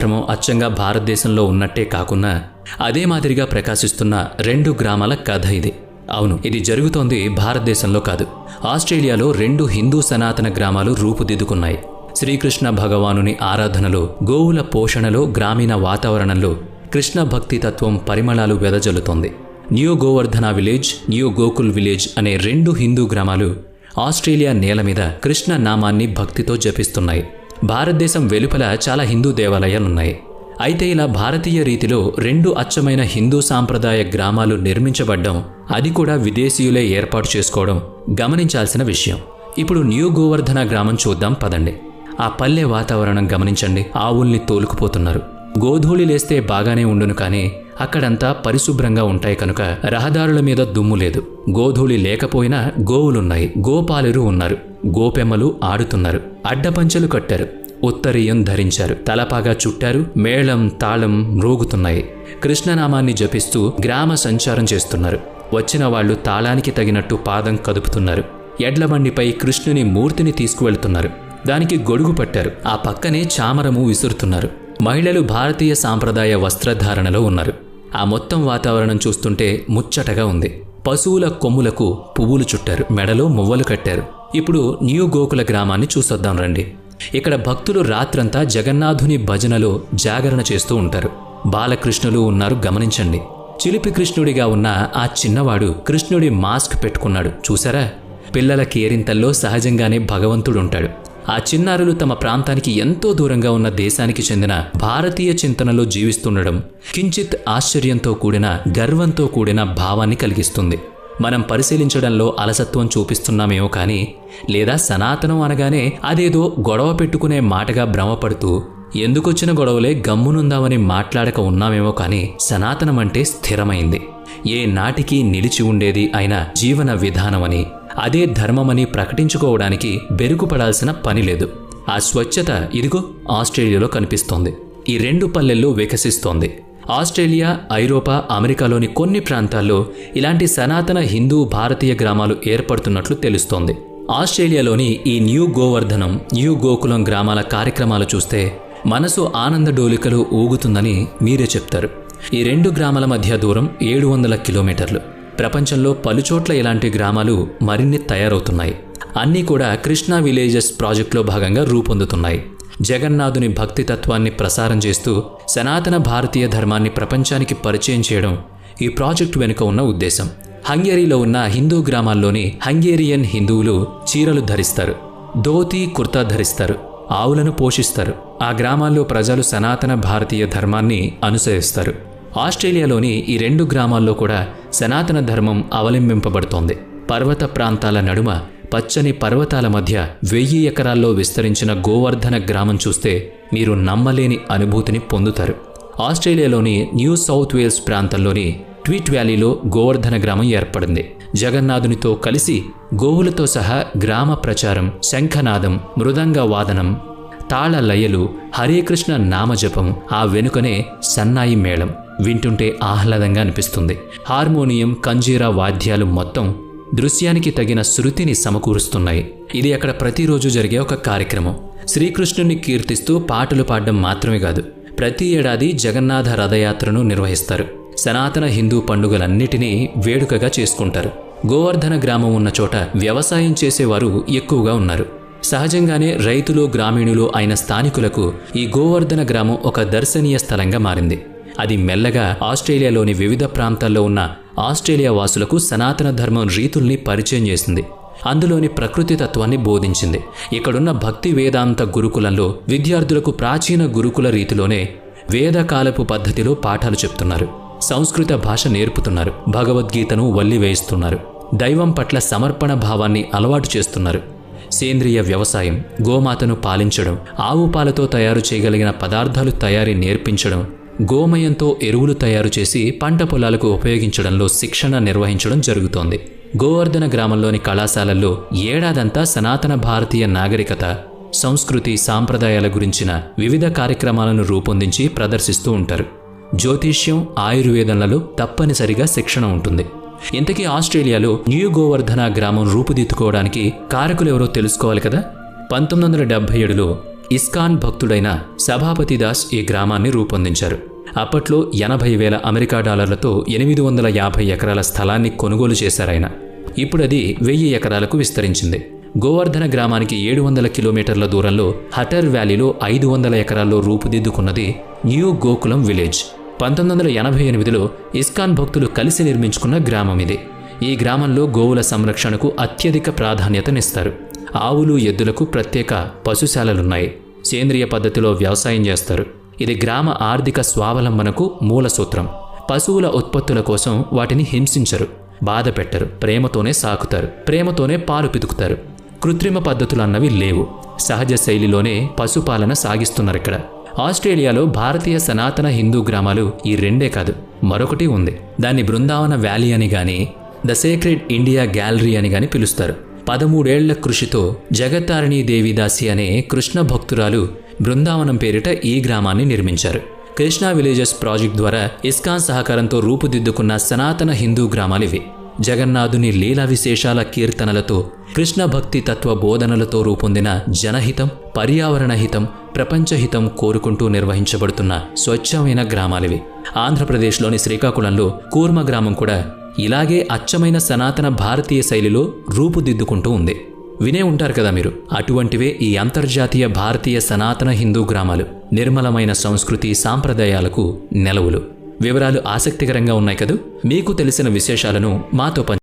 క్రమం అచ్చంగా భారతదేశంలో ఉన్నట్టే కాకుండా అదే మాదిరిగా ప్రకాశిస్తున్న రెండు గ్రామాల కథ ఇది. అవును ఇది జరుగుతోంది భారతదేశంలో కాదు. ఆస్ట్రేలియాలో రెండు హిందూ సనాతన గ్రామాలు రూపుదిద్దుకున్నాయి. శ్రీకృష్ణ భగవానుని ఆరాధనలో గోవుల పోషణలో గ్రామీణ వాతావరణంలో కృష్ణ భక్తి తత్వం పరిమళాలు వెదజల్లుతోంది. New Govardhana village new Gokul village అనే రెండు హిందూ గ్రామాలు ఆస్ట్రేలియా నేల మీద కృష్ణ నామాన్ని భక్తితో జపిస్తున్నాయి. భారతదేశం వెలుపల చాలా హిందూ దేవాలయాలున్నాయి. అయితే ఇలా భారతీయ రీతిలో రెండు అచ్చమైన హిందూ సాంప్రదాయ గ్రామాలు నిర్మించబడ్డం అది కూడా విదేశీయులే ఏర్పాటు చేసుకోవడం గమనించాల్సిన విషయం. ఇప్పుడు న్యూ గోవర్ధన గ్రామం చూద్దాం పదండి. ఆ పల్లె వాతావరణం గమనించండి. ఆవుల్ని తోలుకుపోతున్నారు. గోధూళి లేస్తే బాగానే ఉండును కానీ అక్కడంతా పరిశుభ్రంగా ఉంటాయి కనుక రహదారుల మీద దుమ్ము లేదు. గోధూళి లేకపోయినా గోవులున్నాయి. గోపాలురు ఉన్నారు. గోపెమ్మలు ఆడుతున్నారు. అడ్డపంచెలు కట్టారు. ఉత్తరీయం ధరించారు. తలపాగా చుట్టారు. మేళం తాళం మ్రోగుతున్నాయి. కృష్ణనామాన్ని జపిస్తూ గ్రామ సంచారం చేస్తున్నారు. వచ్చిన వాళ్ళు తాళానికి తగినట్టు పాదం కదుపుతున్నారు. ఎడ్లబండిపై కృష్ణుని మూర్తిని తీసుకువెళ్తున్నారు. దానికి గొడుగు పట్టారు. ఆ పక్కనే చామరము విసురుతున్నారు. మహిళలు భారతీయ సాంప్రదాయ వస్త్రధారణలో ఉన్నారు. ఆ మొత్తం వాతావరణం చూస్తుంటే ముచ్చటగా ఉంది. పశువుల కొమ్ములకు పువ్వులు చుట్టారు. మెడలో మువ్వలు కట్టారు. ఇప్పుడు న్యూ గోకుల గ్రామాన్ని చూసొద్దాం రండి. ఇక్కడ భక్తులు రాత్రంతా జగన్నాథుని భజనలో జాగరణ చేస్తూ ఉంటారు. బాలకృష్ణులు ఉన్నారు గమనించండి. చిలిపి కృష్ణుడిగా ఉన్న ఆ చిన్నవాడు కృష్ణుడి మాస్క్ పెట్టుకున్నాడు చూసారా? పిల్లల కేరింతల్లో సహజంగానే భగవంతుడు ఉంటాడు ఆ చిన్నారులు తమ ప్రాంతానికి ఎంతో దూరంగా ఉన్న దేశానికి చెందిన భారతీయ చింతనలో జీవిస్తుండడం కించిత్ ఆశ్చర్యంతో కూడిన గర్వంతో కూడిన భావాన్ని కలిగిస్తుంది. మనం పరిశీలించడంలో అలసత్వం చూపిస్తున్నామేమో కానీ లేదా సనాతనం అనగానే అదేదో గొడవ పెట్టుకునే మాటగా భ్రమపడుతూ ఎందుకొచ్చిన గొడవలే గమ్మునుందామని మాట్లాడక ఉన్నామేమో కానీ సనాతనం అంటే స్థిరమైంది. ఏ నాటికి నిలిచి ఉండేది అయిన జీవన విధానమని అదే ధర్మమని ప్రకటించుకోవడానికి బెరుకుపడాల్సిన పని లేదు. ఆ స్వచ్ఛత ఇదిగో ఆస్ట్రేలియాలో కనిపిస్తోంది. ఈ రెండు పల్లెల్లో వికసిస్తోంది. ఆస్ట్రేలియా ఐరోపా అమెరికాలోని కొన్ని ప్రాంతాల్లో ఇలాంటి సనాతన హిందూ భారతీయ గ్రామాలు ఏర్పడుతున్నట్లు తెలుస్తోంది. ఆస్ట్రేలియాలోని ఈ న్యూ గోవర్ధనం న్యూ గోకులం గ్రామాల కార్యక్రమాలు చూస్తే మనసు ఆనంద డోలికలు ఊగుతుందని మీరే చెప్తారు. ఈ రెండు గ్రామాల మధ్య దూరం ఏడు వందల కిలోమీటర్లు. ప్రపంచంలో పలుచోట్ల ఇలాంటి గ్రామాలు మరిన్ని తయారవుతున్నాయి. అన్నీ కూడా కృష్ణా విలేజెస్ ప్రాజెక్టులో భాగంగా రూపొందుతున్నాయి. జగన్నాథుని భక్తి తత్వాన్ని ప్రసారం చేస్తూ సనాతన భారతీయ ధర్మాన్ని ప్రపంచానికి పరిచయం చేయడం ఈ ప్రాజెక్టు వెనుక ఉన్న ఉద్దేశం. హంగేరీలో ఉన్న హిందూ గ్రామాల్లోని హంగేరియన్ హిందువులు చీరలు ధరిస్తారు ధోతి కుర్తా ధరిస్తారు ఆవులను పోషిస్తారు. ఆ గ్రామాల్లో ప్రజలు సనాతన భారతీయ ధర్మాన్ని అనుసరిస్తారు. ఆస్ట్రేలియాలోని ఈ రెండు గ్రామాల్లో కూడా సనాతన ధర్మం అవలంబింపబడుతోంది. పర్వత ప్రాంతాల నడుమ పచ్చని పర్వతాల మధ్య వెయ్యి ఎకరాల్లో విస్తరించిన గోవర్ధన గ్రామం చూస్తే మీరు నమ్మలేని అనుభూతిని పొందుతారు. ఆస్ట్రేలియాలోని న్యూ సౌత్ వేల్స్ ప్రాంతంలోని ట్వీట్ వ్యాలీలో గోవర్ధన గ్రామం ఏర్పడింది. జగన్నాథునితో కలిసి గోవులతో సహా గ్రామ ప్రచారం శంఖనాదం మృదంగ వాదనం తాళ లయలు హరే కృష్ణ నామజపం ఆ వెనుకనే సన్నాయి మేళం. వింటుంటే ఆహ్లాదంగా అనిపిస్తుంది. హార్మోనియం కంజీరా వాద్యాలు మొత్తం దృశ్యానికి తగిన శృతిని సమకూరుస్తున్నాయి. ఇది అక్కడ ప్రతిరోజు జరిగే ఒక కార్యక్రమం. శ్రీకృష్ణుని కీర్తిస్తూ పాటలు పాడడం మాత్రమే కాదు ప్రతి ఏడాది జగన్నాథ రథయాత్రను నిర్వహిస్తారు. సనాతన హిందూ పండుగలన్నిటినీ వేడుకగా చేసుకుంటారు. గోవర్ధన గ్రామం ఉన్న చోట వ్యవసాయం చేసేవారు ఎక్కువగా ఉన్నారు. సహజంగానే రైతులు గ్రామీణులు అయిన స్థానికులకు ఈ గోవర్ధన గ్రామం ఒక దర్శనీయ స్థలంగా మారింది. అది మెల్లగా ఆస్ట్రేలియాలోని వివిధ ప్రాంతాల్లో ఉన్న ఆస్ట్రేలియా వాసులకు సనాతన ధర్మం రీతుల్ని పరిచయం చేసింది. అందులోని ప్రకృతి తత్వాన్ని బోధించింది. ఇక్కడున్న భక్తి వేదాంత గురుకులంలో విద్యార్థులకు ప్రాచీన గురుకుల రీతిలోనే వేదకాలపు పద్ధతిలో పాఠాలు చెప్తున్నారు. సంస్కృత భాష నేర్పుతున్నారు. భగవద్గీతను వల్లి వేయిస్తున్నారు. దైవం పట్ల సమర్పణ భావాన్ని అలవాటు చేస్తున్నారు. సేంద్రియ వ్యవసాయం గోమాతను పాలించడం ఆవు పాలతో తయారు చేయగలిగిన పదార్థాలు తయారీ నేర్పించడం గోమయంతో ఎరువులు తయారు చేసి పంట పొలాలకు ఉపయోగించడంలో శిక్షణ నిర్వహించడం జరుగుతోంది. గోవర్ధన గ్రామంలోని కళాశాలల్లో ఏడాదంతా సనాతన భారతీయ నాగరికత సంస్కృతి సాంప్రదాయాల గురించిన వివిధ కార్యక్రమాలను రూపొందించి ప్రదర్శిస్తూ ఉంటారు. జ్యోతిష్యం ఆయుర్వేదంలలో తప్పనిసరిగా శిక్షణ ఉంటుంది. ఇంతకీ ఆస్ట్రేలియాలో న్యూ గోవర్ధన గ్రామం రూపుదిద్దుకోవడానికి కారకులెవరో తెలుసుకోవాలి కదా? పంతొమ్మిది వందల డెబ్బై ఏడులో ఇస్కాన్ భక్తుడైన సభాపతి దాస్ ఈ గ్రామాన్ని రూపొందించారు. అప్పట్లో ఎనభై వేల అమెరికా డాలర్లతో ఎనిమిది వందల యాభై ఎకరాల స్థలాన్ని కొనుగోలు చేశారాయన ఇప్పుడది వెయ్యి ఎకరాలకు విస్తరించింది. గోవర్ధన గ్రామానికి ఏడు వందల కిలోమీటర్ల దూరంలో హటర్ వ్యాలీలో ఐదు వందల ఎకరాల్లో రూపుదిద్దుకున్నది న్యూ గోకులం విలేజ్. పంతొమ్మిది వందల ఎనభై ఎనిమిదిలో ఇస్కాన్ భక్తులు కలిసి నిర్మించుకున్న గ్రామం ఇది ఈ గ్రామంలో గోవుల సంరక్షణకు అత్యధిక ప్రాధాన్యతనిస్తారు. ఆవులు ఎద్దులకు ప్రత్యేక పశుశాలలున్నాయి. సేంద్రియ పద్ధతిలో వ్యవసాయం చేస్తారు. ఇది గ్రామ ఆర్థిక స్వావలంబనకు మూల సూత్రం. పశువుల ఉత్పత్తుల కోసం వాటిని హింసించరు బాధ పెట్టరు ప్రేమతోనే సాకుతారు ప్రేమతోనే పాలు పితుకుతారు. కృత్రిమ పద్ధతులు అన్నవి లేవు. సహజ శైలిలోనే పశుపాలన సాగిస్తున్నారు ఇక్కడ ఆస్ట్రేలియాలో భారతీయ సనాతన హిందూ గ్రామాలు ఈ రెండే కాదు మరొకటి ఉంది. దాన్ని బృందావన వ్యాలీ అని గాని ద సేక్రెడ్ ఇండియా గ్యాలరీ అని గాని పిలుస్తారు. పదమూడేళ్ళ కృషితో జగత్తారిణీ దేవిదాసి అనే కృష్ణ భక్తురాలు బృందావనం పేరిట ఈ గ్రామాన్ని నిర్మించారు. కృష్ణా విలేజెస్ ప్రాజెక్ట్ ద్వారా ఇస్కాన్ సహకారంతో రూపుదిద్దుకున్న సనాతన హిందూ గ్రామాలివి జగన్నాథుని లీలా విశేషాల కీర్తనలతో కృష్ణ భక్తి తత్వ బోధనలతో రూపొందిన జనహితం పర్యావరణ హితం ప్రపంచహితం కోరుకుంటూ నిర్వహించబడుతున్న స్వచ్ఛమైన గ్రామాలివి ఆంధ్రప్రదేశ్లోని శ్రీకాకుళంలో కూర్మ గ్రామం కూడా ఇలాగే అచ్చమైన సనాతన భారతీయ శైలిలో రూపుదిద్దుకుంటూ ఉంది. వినే ఉంటారు కదా మీరు. అటువంటివే ఈ అంతర్జాతీయ భారతీయ సనాతన హిందూ గ్రామాలు. నిర్మలమైన సంస్కృతి సాంప్రదాయాలకు నెలవులు. వివరాలు ఆసక్తికరంగా ఉన్నాయి కదూ? మీకు తెలిసిన విశేషాలను మాతో పని